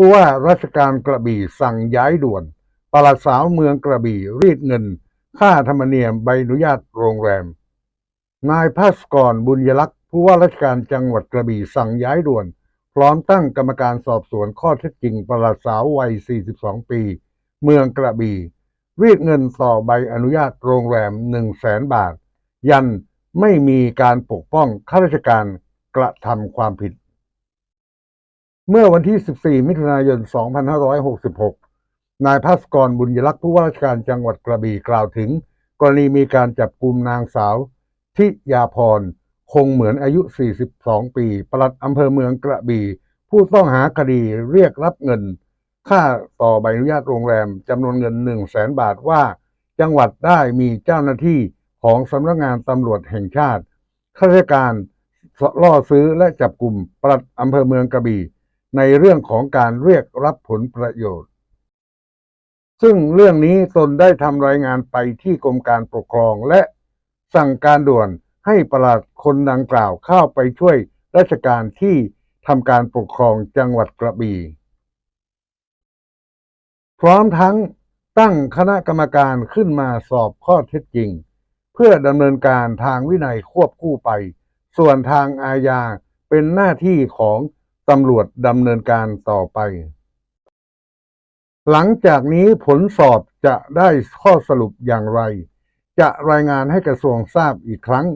ผู้ว่าราชการกระบี่สั่งย้ายด่วนปลัดสาวเมืองกระบี่รีดเงิน ค่าธรรมเนียมใบอนุญาตโรงแรม นายภาสกรบุญยลักษ์ผู้ว่าราชการจังหวัดกระบี่สั่งย้ายด่วน พร้อมตั้งกรรมการสอบสวนข้อเท็จจริงปลัดสาววัย 42 ปี เมืองกระบี่ รีดเงินต่อใบอนุญาตโรงแรม 1 0 0 0 0แสนบาท ยันไม่มีการปกป้องข้าราชการกระทำความผิด เมื่อวันที่ 14 มิถุนายน 2566 นายภาสกรบุญยลักษ์ผู้ว่าราชการจังหวัดกระบี่กล่าวถึง กรณีมีการจับกลุ่มนางสาวทิยาพร คงเหมือนอายุ 42 ปี ปลัดอำเภอเมืองกระบี่ ผู้ต้องหาคดีเรียกรับเงิน ค่าต่อใบอนุญาตโรงแรมจำนวนเงิน 1 0 0 0 0แสนบาทว่า จังหวัดได้มีเจ้าหน้าที่ของสำนักงานตำรวจแห่งชาติข้าราชการล่อซื้อและจับกลุ่มปลัดอำเภอเมืองกระบี่ ในเรื่องของการเรียกรับผลประโยชน์ ซึ่งเรื่องนี้ตนได้ทำรายงานไปที่กรมการปกครองและสั่งการด่วนให้ประหลัดคนดังกล่าวเข้าไปช่วยราชการที่ทำการปกครองจังหวัดกระบี่พร้อมทั้งตั้งคณะกรรมการขึ้นมาสอบข้อเท็จจริง เพื่อดำเนินการทางวินัยควบคู่ไป ส่วนทางอาญาเป็นหน้าที่ของ ตำรวจดำเนินการต่อไป หลังจากนี้ผลสอบจะได้ข้อสรุปอย่างไร จะรายงานให้กระทรวงทราบอีกครั้ง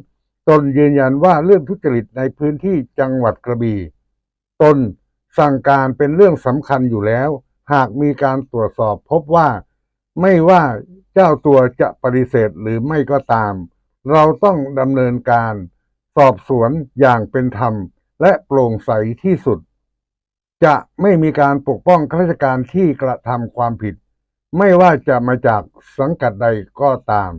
ตนยืนยันว่าเรื่องทุจริตในพื้นที่จังหวัดกระบี่ตนสั่งการเป็นเรื่องสำคัญอยู่แล้ว หากมีการตรวจสอบพบว่า ไม่ว่าเจ้าตัวจะปฏิเสธหรือไม่ก็ตาม เราต้องดำเนินการ สอบสวนอย่างเป็นธรรม และโปร่งใสที่สุด จะไม่มีการปกป้องข้าราชการที่กระทำความผิด ไม่ว่าจะมาจากสังกัดใดก็ตาม